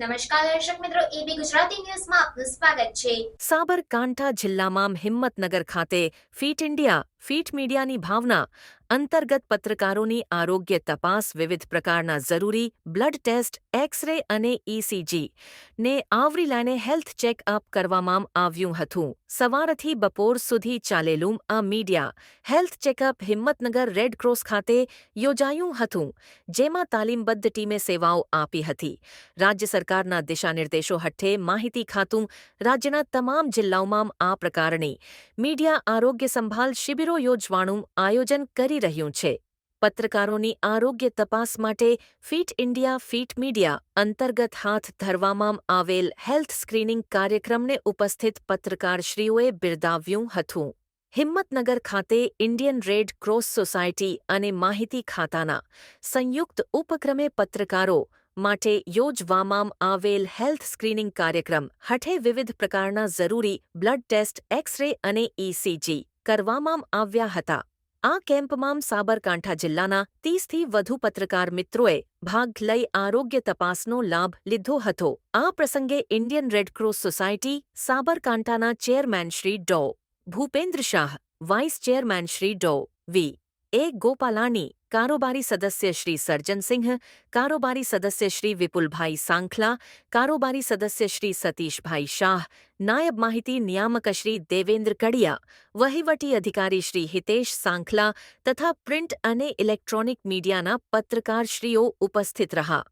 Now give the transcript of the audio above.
નમસ્કાર દર્શક મિત્રો એબી ગુજરાતી ન્યૂઝમાં આપનું સ્વાગત છે. સાબરકાંઠા જિલ્લામાં હિંમતનગર ખાતે ફીટ ઇન્ડિયા, ફીટ મીડિયાની ભાવના અંતર્ગત પત્રકારોની આરોગ્ય તપાસ વિવિધ પ્રકારના જરૂરી બ્લડ ટેસ્ટ એક્સ રે અને ઇસીજી ને આવરી લઈને હેલ્થ ચેકઅપ કરવામાં આવ્યું હતું. સવારથી બપોર સુધી ચાલેલું આ media health checkup Himmatnagar Red Cross ખાતે યોજાયું હતું, જેમાં તાલીમબદ્ધ ટીમે સેવાઓ આપી હતી. રાજ્ય સરકારના દિશાનિર્દેશો હઠ્ઠે માહિતી ખાતું રાજ્યના તમામ જિલ્લાઓમાં આ પ્રકારની મીડિયા આરોગ્ય સંભાળ શિબિરો યોજવાનું આયોજન કરી રહ્યું છે. પત્રકારોની આરોગ્ય તપાસ માટે ફીટ ઇન્ડિયા, ફીટ મીડિયા અંતર્ગત હાથ ધરવામાં આવેલ હેલ્થ સ્ક્રીનિંગ કાર્યક્રમને ઉપસ્થિત પત્રકારશ્રીઓએ બિરદાવ્યું હતું. હિંમતનગર ખાતે ઇન્ડિયન રેડ ક્રોસ સોસાયટી અને માહિતી ખાતાના સંયુક્ત ઉપક્રમે પત્રકારો માટે યોજવામાં આવેલ હેલ્થ સ્ક્રીનિંગ કાર્યક્રમ હઠે વિવિધ પ્રકારના જરૂરી બ્લડ ટેસ્ટ એક્સ રે અને ઇસીજી કરવામાં આવ્યા હતા. આ કેમ્પમાં સાબરકાંઠા જિલ્લાના ત્રીસથી વધુ પત્રકાર મિત્રોએ ભાગ લઈ આરોગ્ય તપાસનો લાભ લીધો હતો. આ પ્રસંગે ઇન્ડિયન રેડક્રોસ સોસાયટી સાબરકાંઠાના chairman Shri Dr. Bhupendra Shah, vice chairman Shri Dr. વી. એ ગોપાલાની કારોબારી સદસ્ય શ્રી સર્જનસિંહ, કારોબારી સદસ્ય શ્રી વિપુલભાઈ સાંખલા, કારોબારી સદસ્ય શ્રી સતીશભાઈ શાહ, નાયબ માહિતી નિયામક શ્રી દેવેન્દ્ર કડિયા, વહીવટી અધિકારી શ્રી હિતેશ સાંખલા તથા પ્રિન્ટ અને ઇલેક્ટ્રોનિક મીડિયાના પત્રકારશ્રીઓ ઉપસ્થિત રહ્યા.